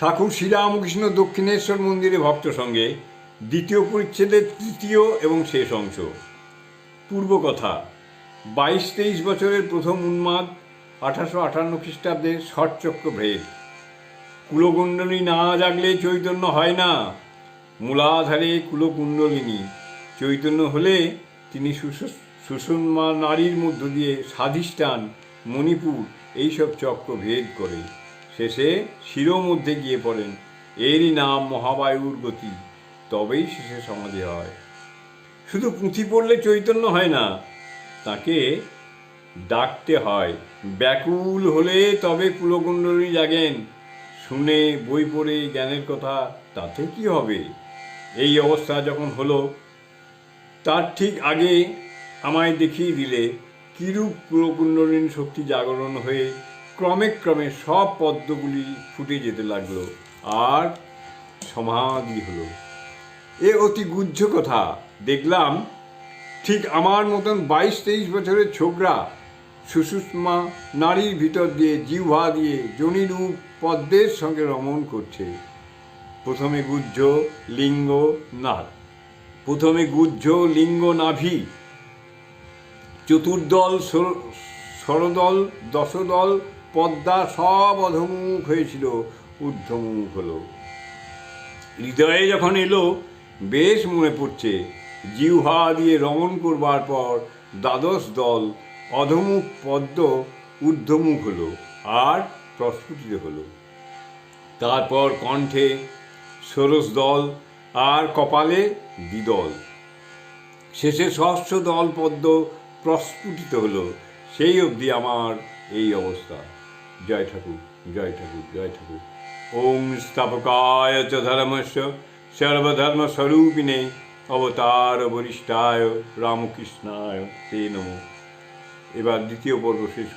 ঠাকুর শ্রীরামকৃষ্ণ দক্ষিণেশ্বর মন্দিরে ভক্ত সঙ্গে দ্বিতীয় পরিচ্ছেদের তৃতীয় এবং শেষ অংশ। পূর্ব কথা, বাইশ তেইশ বছরের প্রথম উন্মাদ আঠারোশো আটান্ন খ্রিস্টাব্দের ষটচক্র ভেদ। কুলকুণ্ডলী না জাগলে চৈতন্য হয় না। মূলাধারে কুলকুণ্ডলিনী, চৈতন্য হলে তিনি সুষ- সুষুম্না নারীর মধ্য দিয়ে স্বাধিষ্ঠান, মণিপুর, এইসব চক্র ভেদ করে। শেষে শিরো মধ্যে গিয়ে পড়েন। এরই নাম মহাবায়ুর গতি। তবেই শেষে সমাধি হয়। শুধু পুঁথি পড়লে চৈতন্য হয় না, তাকে ডাকতে হয়। ব্যাকুল হলে তবে কুলকুণ্ডলী জাগেন। শুনে বই পড়ে জ্ঞানের কথা, তাতে কি হবে? এই অবস্থা যখন হলো, তার ঠিক আগে আমায় দেখিয়ে দিলে, কিরূপ কুলকুণ্ডলীন শক্তি জাগরণ হয়ে ক্রমে ক্রমে সব পদ্মগুলি ফুটে যেতে লাগল আর সমাধি হলো। এ অতি গুহ্য কথা। দেখলাম ঠিক আমার মতন বাইশ তেইশ বছরের ছোকরা সুষুষ্মা নারীর ভিতর দিয়ে জিহ্বা দিয়ে জনিরূপ পদ্মের সঙ্গে রমণ করছে। প্রথমে গুজ্জ লিঙ্গ নাদ প্রথমে গুজ্জ লিঙ্গ, নাভি। চতুর্দল ষোড়দল, দশদল পদ্মা সব অধমুখ হয়েছিল, ঊর্ধ্বমুখ হলো। হৃদয়ে যখন এলো, বেশ মনে পড়ছে, জিহ্বা দিয়ে রমণ করবার পর দ্বাদশ দল অধমুখ পদ্ম ঊর্ধ্বমুখ হলো আর প্রস্ফুটিত হলো। তারপর কণ্ঠে ষোড়শ দল আর কপালে দ্বিদল। শেষে সহস্র দল পদ্ম প্রস্ফুটিত হলো, সেই অবধি আমার এই অবস্থা। জয় ঠাকুর জয় ঠাকুর জয় ঠাকুর ওম স্থাপকায় চ ধর্মস্য সর্বধর্মস্বরূপিণে অবতার বরিষ্ঠায় রামকৃষ্ণায় তে নম এবার দ্বিতীয় পর্ব শেষ।